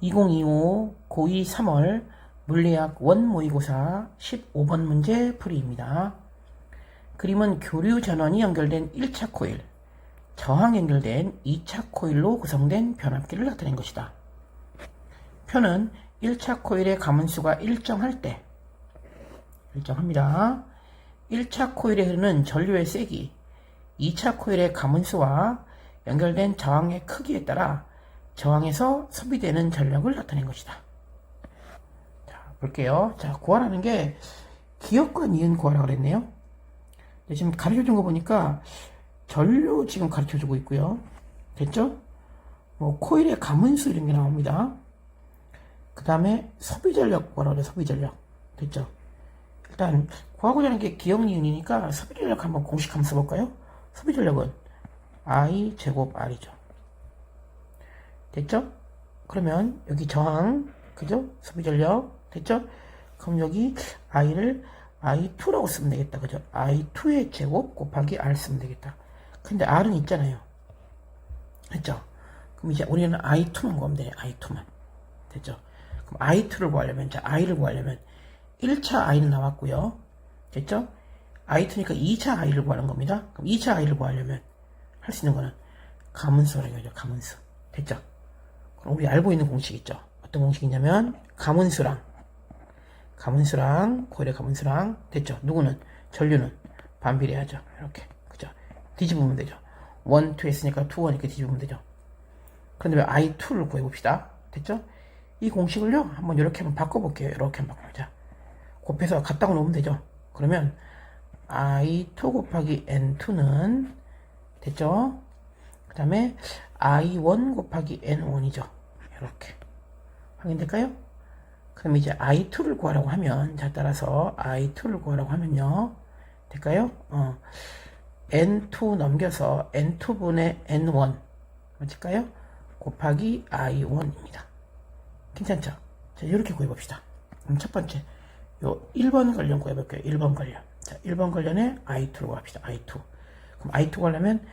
2025 고2 3월 물리학 원 모의고사 15번 문제 풀이입니다. 그림은 교류 전원이 연결된 1차 코일, 저항 연결된 2차 코일로 구성된 변압기를 나타낸 것이다. 표는 1차 코일의 가문수가 일정할 때, 일정합니다. 1차 코일에 흐르는 전류의 세기, 2차 코일의 가문수와 연결된 저항의 크기에 따라 저항에서 소비되는 전력을 나타낸 것이다. 자, 볼게요. 자, 구하라는 게 기억과 니은 구하라 그랬네요. 지금 가르쳐 준 거 보니까 전류 지금 가르쳐 주고 있고요. 됐죠? 뭐 코일의 가문수 이런 게 나옵니다. 그 다음에 소비 전력 구하라 그래 소비 전력. 됐죠? 일단 구하고자 하는 게 기억 니은이니까 소비 전력 한번 공식 한번 써볼까요? 소비 전력은 I 제곱 R이죠. 됐죠? 그러면 여기 저항, 그죠? 소비 전력, 됐죠? 그럼 여기 i를 i2라고 쓰면 되겠다, 그죠? i2의 제곱 곱하기 r 쓰면 되겠다. 근데 r은 있잖아요. 됐죠? 그럼 이제 우리는 i2만 구하면 돼, i2만. 됐죠? 그럼 i2를 구하려면, 자, i를 구하려면 1차 i는 나왔고요. 됐죠? i2니까 2차 i를 구하는 겁니다. 그럼 2차 i를 구하려면 할 수 있는 거는 가문수라는 거죠, 가문수. 됐죠? 우리 알고 있는 공식 있죠? 어떤 공식이냐면 가문수랑 가문수랑 고일의 가문수랑 됐죠? 누구는 전류는 반비례하죠. 이렇게 그죠? 뒤집으면 되죠. 1, 2 했으니까 2, 1 이렇게 뒤집으면 되죠. 그런데 왜 I2를 구해봅시다. 됐죠? 이 공식을요 한번 이렇게 한번 바꿔볼게요. 이렇게 한번 바꿔보자. 곱해서 갖다가 놓으면 되죠. 그러면 I2 곱하기 N2는 됐죠? 그 다음에 I1 곱하기 N1이죠. 이렇게 확인될까요? 그럼 이제 I2를 구하라고 하면 자 따라서 I2를 구하라고 하면요 될까요? 어, N2 넘겨서 N2분의 N1 맞을까요? 곱하기 I1입니다. 괜찮죠? 자 이렇게 구해봅시다. 그럼 첫 번째 요 1번 관련 구해볼게요. 1번 관련 자 1번 관련에 I2를 구합시다. I2 그럼 I2 구하려면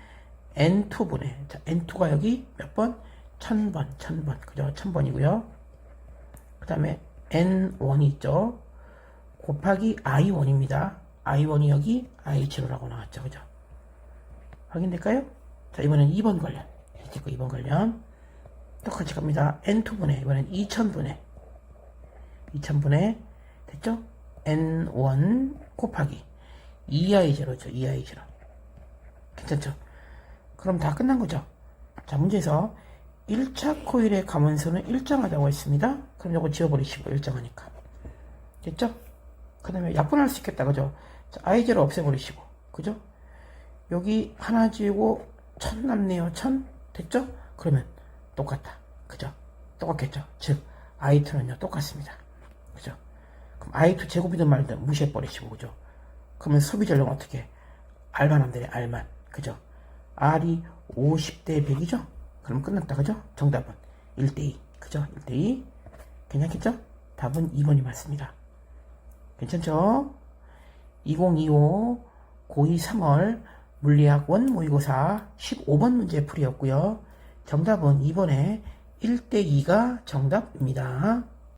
N2분의 자 N2가 여기 몇 번? 1000번 1000번 그죠? 1000번이고요. 그 다음에 N1이 있죠. 곱하기 I1입니다. I1이 여기 I0라고 나왔죠. 그죠? 확인될까요? 자, 이번엔 2번 관련. 있고 2번 관련. 똑같이 갑니다. N2분의, 이번엔 2000분의. 2000분의, 됐죠? N1 곱하기 2I0죠. 2I0. 괜찮죠? 그럼 다 끝난 거죠? 자, 문제에서 1차 코일의 가문수는 일정하다고 했습니다. 그럼 이거 지워버리시고 일정하니까. 됐죠? 그 다음에 약분할 수 있겠다. 그죠? 자, i0 없애버리시고. 그죠? 여기 하나 지우고 천 남네요. 천? 됐죠? 그러면 똑같다. 그죠? 똑같겠죠? 즉, i2는요, 똑같습니다. 그죠? 그럼 i2 제곱이든 말든 무시해버리시고. 그죠? 그러면 소비 전력 어떻게? R만 하면 되네, R만. 그죠? R이 50대 100이죠? 그럼 끝났다 그죠? 정답은 1대2 그죠? 1대2 괜찮겠죠? 답은 2번이 맞습니다 괜찮죠? 2025 고2 3월 물리학 원 모의고사 15번 문제 풀이였고요 정답은 2번에 1대2가 정답입니다